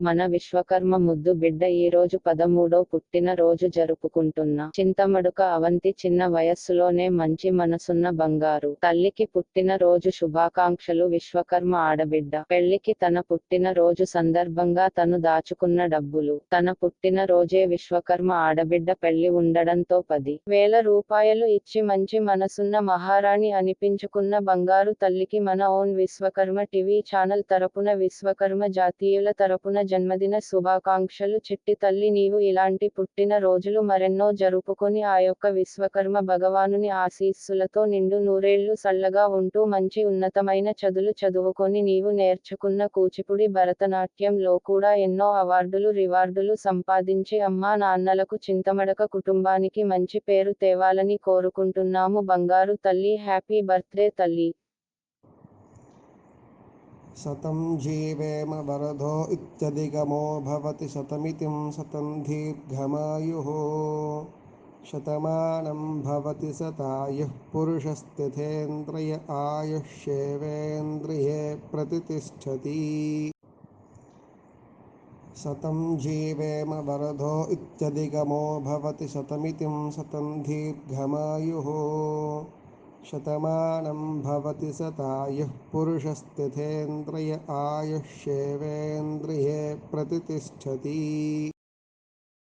మన విశ్వకర్మ ముద్దు బిడ్డ ఈ రోజు పదమూడో పుట్టిన రోజు జరుపుకుంటున్న. చింతమడుక అవంతి చిన్న వయస్సులోనే మంచి మనసున్న బంగారు. తల్లికి పుట్టిన రోజు శుభాకాంక్షలు విశ్వకర్మ ఆడబిడ్డ. పెళ్ళికి తన పుట్టిన రోజు సందర్భంగా తను దాచుకున్న డబ్బులు. తన పుట్టిన రోజే విశ్వకర్మ ఆడబిడ్డ పెళ్ళి ఉండడంతో పది వేల రూపాయలు ఇచ్చి మంచి మనసున్న మహారాణి అనిపించుకున్న బంగారు తల్లికి మన ఓన్ విశ్వకర్మ టీవీ ఛానల్ తరపున విశ్వకర్మ జాతీయుల తరపున జన్మదిన శుభాకాంక్షలు చిట్టి తల్లి నీవు ఇలాంటి పుట్టిన రోజులు మరెన్నో జరుపుకొని ఆ యొక్క విశ్వకర్మ భగవానుని ఆశీస్సులతో నిండు నూరేళ్ళు సల్లగా ఉంటూ మంచి ఉన్నతమైన చదులు చదువుకొని నీవు నేర్చుకున్న కూచిపుడి భరతనాట్యంలో కూడా ఎన్నో అవార్డులు రివార్డులు సంపాదించి అమ్మా నాన్నలకు చింతమడక కుటుంబానికి మంచి పేరు తేవాలని కోరుకుంటున్నాము. బంగారు తల్లి హ్యాపీ బర్త్డే తల్లి. शतं जीवेम वरधो इत्यधिगमो भवति शतमितिं शतं दीर्घमायुः। शतमानं भवति शतायुः पुरुषस्थितेन्द्रिय आयुष्येवेन्द्रिये प्रतितिष्ठति। शतं जीवेम वरधो इत्यधिगमो भवति शतमितिं शतं दीर्घमायुः शतमानं भवति सता यः पुरुषस्तिथेन्द्रिय आयुष्येवेन्द्रिये प्रतितिष्ठति।